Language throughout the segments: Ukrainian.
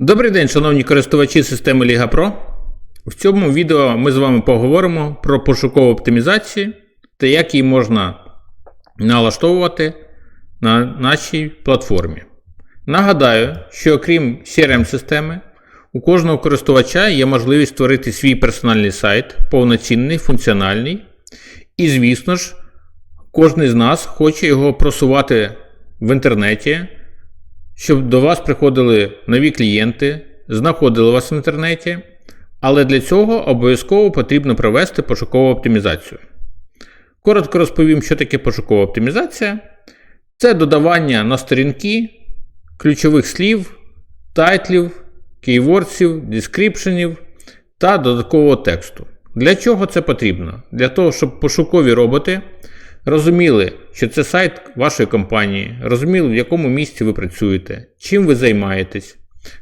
Добрий день, шановні користувачі системи Liga Pro. В цьому відео ми з вами поговоримо про пошукову оптимізацію та як її можна налаштовувати на нашій платформі. Нагадаю, що окрім CRM-системи, у кожного користувача є можливість створити свій персональний сайт, повноцінний, функціональний. І, звісно ж, кожен з нас хоче його просувати в інтернеті, щоб до вас приходили нові клієнти, знаходили вас в інтернеті, але для цього обов'язково потрібно провести пошукову оптимізацію. Коротко розповім, що таке пошукова оптимізація. Це додавання на сторінки ключових слів, тайтлів, кейвордсів, дескріпшенів та додаткового тексту. Для чого це потрібно? Для того, щоб пошукові роботи розуміли, що це сайт вашої компанії, розуміли, в якому місці ви працюєте, чим ви займаєтесь,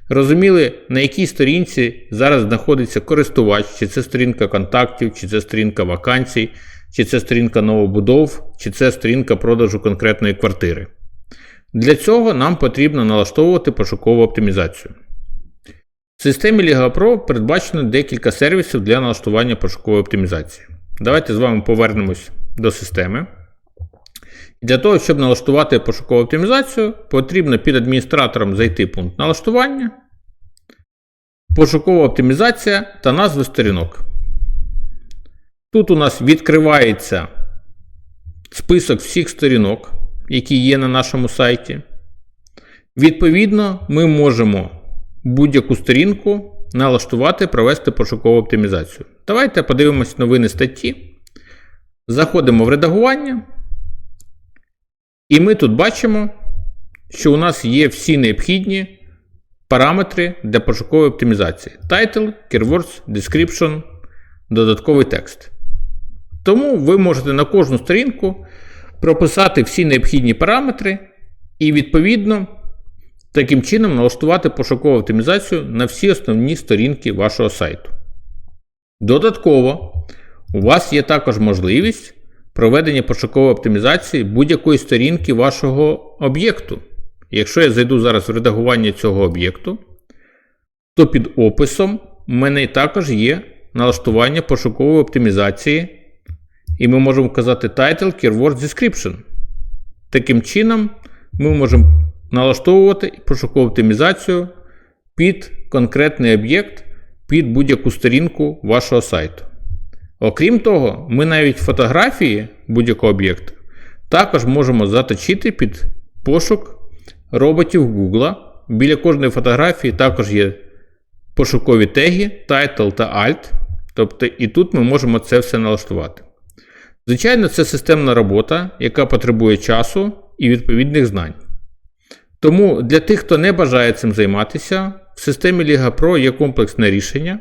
розуміли, на якій сторінці зараз знаходиться користувач, чи це сторінка контактів, чи це сторінка вакансій, чи це сторінка новобудов, чи це сторінка продажу конкретної квартири. Для цього нам потрібно налаштовувати пошукову оптимізацію. В системі Liga Pro передбачено декілька сервісів для налаштування пошукової оптимізації. Давайте з вами повернемось до системи. Для того, щоб налаштувати пошукову оптимізацію, потрібно під адміністратором зайти пункт налаштування, пошукова оптимізація та назви сторінок. Тут у нас відкривається список всіх сторінок, які є на нашому сайті. Відповідно, ми можемо будь-яку сторінку налаштувати, провести пошукову оптимізацію. Давайте подивимось новини статті. Заходимо в редагування. І ми тут бачимо, що у нас є всі необхідні параметри для пошукової оптимізації: Title, Keywords, Description, додатковий текст. Тому ви можете на кожну сторінку прописати всі необхідні параметри і, відповідно, таким чином налаштувати пошукову оптимізацію на всі основні сторінки вашого сайту. Додатково, у вас є також можливість проведення пошукової оптимізації будь-якої сторінки вашого об'єкту. Якщо я зайду зараз в редагування цього об'єкту, то під описом у мене також є налаштування пошукової оптимізації, і ми можемо вказати Title, Keyword Description. Таким чином, ми можемо налаштовувати пошукову оптимізацію під конкретний об'єкт, під будь-яку сторінку вашого сайту. Окрім того, ми навіть фотографії будь-якого об'єкту також можемо заточити під пошук роботів Google. Біля кожної фотографії також є пошукові теги, title та alt. Тобто і тут ми можемо це все налаштувати. Звичайно, це системна робота, яка потребує часу і відповідних знань. Тому для тих, хто не бажає цим займатися, в системі Liga є комплексне рішення.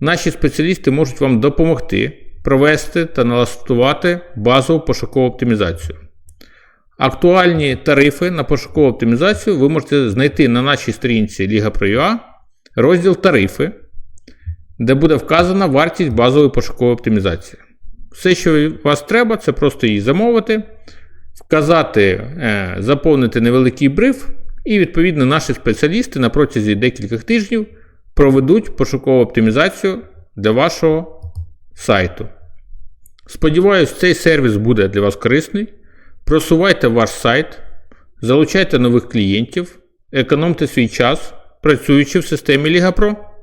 Наші спеціалісти можуть вам допомогти провести та налаштувати базову пошукову оптимізацію. Актуальні тарифи на пошукову оптимізацію ви можете знайти на нашій сторінці Liga розділ Тарифи, де буде вказана вартість базової пошукової оптимізації. Все, що вас треба, це просто її замовити, вказати, е, заповнити невеликий бриф, і, відповідно, наші спеціалісти на протязі декількох тижнів проведуть пошукову оптимізацію для вашого сайту. Сподіваюсь, цей сервіс буде для вас корисний. Просувайте ваш сайт, залучайте нових клієнтів, економте свій час, працюючи в системі Pro.